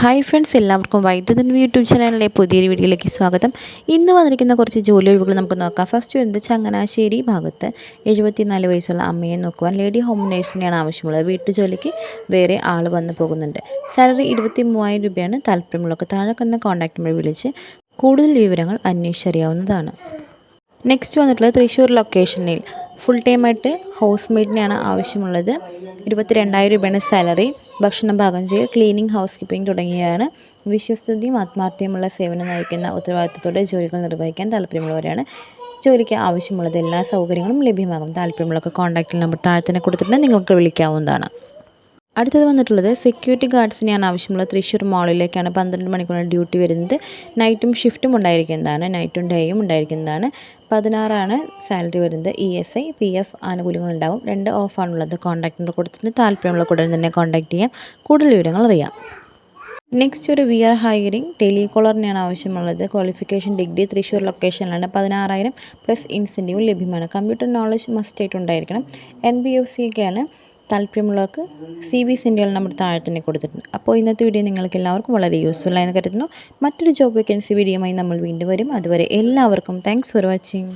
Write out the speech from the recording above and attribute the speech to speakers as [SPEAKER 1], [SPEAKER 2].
[SPEAKER 1] Hi friends എല്ലാവർക്കും വൈദ്യുതൻ YouTube ചാനലിലെ പുതിയൊരു വീഡിയോയിലേക്ക് സ്വാഗതം. ഇന്ന് വന്നിരിക്കുന്ന കുറച്ച് ജോലി ഒഴിവുകൾ നമുക്ക് നോക്കാം. ഫസ്റ്റ് വരുന്നത് ചങ്ങനാശ്ശേരി ഭാഗത്ത് എഴുപത്തിനാല് വയസ്സുള്ള അമ്മയെ നോക്കുവാൻ ലേഡി ഹോം നേഴ്സിനെയാണ് ആവശ്യമുള്ളത്. വീട്ടുജോലിക്ക് വേറെ ആൾ വന്നു പോകുന്നുണ്ട്. സാലറി ഇരുപത്തി മൂവായിരം രൂപയാണ്. താല്പര്യമുള്ളവർക്ക് താഴെ കിടന്ന കോൺടാക്ട് നമ്പർ വിളിച്ച് കൂടുതൽ വിവരങ്ങൾ അന്വേഷിച്ചറിയാവുന്നതാണ്. നെക്സ്റ്റ് വന്നിട്ടുള്ളത് തൃശ്ശൂർ ലൊക്കേഷനിൽ ഫുൾ ടൈം ആയിട്ട് ഹൗസ് മെയ്ഡിനെയാണ് ആവശ്യമുള്ളത്. ഇരുപത്തി രണ്ടായിരം രൂപയാണ് സാലറി ഭക്ഷണം പാകം ചെയ്യൽ ക്ലീനിങ് ഹൗസ് കീപ്പിംഗ് തുടങ്ങിയവയാണ്. വിശ്വസ്തയും ആത്മാർത്ഥ്യമുള്ള സേവനം നയിക്കുന്ന ഉത്തരവാദിത്വത്തോടെ ജോലികൾ നിർവഹിക്കാൻ താല്പര്യമുള്ളവരാണ്. ജോലിക്ക് ആവശ്യമുള്ളത് എല്ലാ സൗകര്യങ്ങളും ലഭ്യമാകും. താല്പര്യമുള്ളവർക്ക് കോൺടാക്റ്റ് നമ്പർ താഴെ തന്നെ കൊടുത്തിട്ടുണ്ട്. നിങ്ങൾക്ക് വിളിക്കാവുന്നതാണ്. അടുത്തത് വന്നിട്ടുള്ളത് സെക്യൂരിറ്റി ഗാർഡ്സിനെയാണ് ആവശ്യമുള്ള തൃശ്ശൂർ മാളിലേക്കാണ് പന്ത്രണ്ട് മണിക്കൂർ ഡ്യൂട്ടി വരുന്നത്. നൈറ്റും ഷിഫ്റ്റും ഉണ്ടായിരിക്കുന്നതാണ്. നൈറ്റും ഡേയും ഉണ്ടായിരിക്കുന്നതാണ്. പതിനാറാണ് സാലറി വരുന്നത്. E S I P F ആനുകൂല്യങ്ങളുണ്ടാവും. രണ്ട് ഓഫാണുള്ളത് കോൺടാക്ട് നമ്പർ കൊടുത്തിട്ട് താല്പര്യമുള്ള കൂടുതൽ തന്നെ കോൺടാക്ട് ചെയ്യാം. കൂടുതൽ വിവരങ്ങൾ അറിയാം. നെക്സ്റ്റ് ഒരു വി ആർ ഹയറിംഗ് ടെലികോളറിനാണ് ആവശ്യമുള്ളത്. ക്വാളിഫിക്കേഷൻ ഡിഗ്രി തൃശ്ശൂർ ലൊക്കേഷനിലാണ് പതിനാറായിരം പ്ലസ് ഇൻസെന്റീവ് ലഭ്യമാണ്. കമ്പ്യൂട്ടർ നോളജ് മസ്റ്റ് ആയിട്ട് ഉണ്ടായിരിക്കണം. എൻ ബി എഫ് സി ഒക്കെയാണ് താല്പര്യമുള്ളവർക്ക് സി വി സെന്റുകൾ നമ്മുടെ താഴെ തന്നെ കൊടുത്തിട്ടുണ്ട്. അപ്പോൾ ഇന്നത്തെ വീഡിയോ നിങ്ങൾക്ക് എല്ലാവർക്കും വളരെ യൂസ്ഫുൾ ആയെന്ന് കരുതുന്നു. മറ്റൊരു ജോബ് വേക്കൻസി വീഡിയോയുമായി നമ്മൾ വീണ്ടും വരും. അതുവരെ എല്ലാവർക്കും താങ്ക്സ് ഫോർ വാച്ചിങ്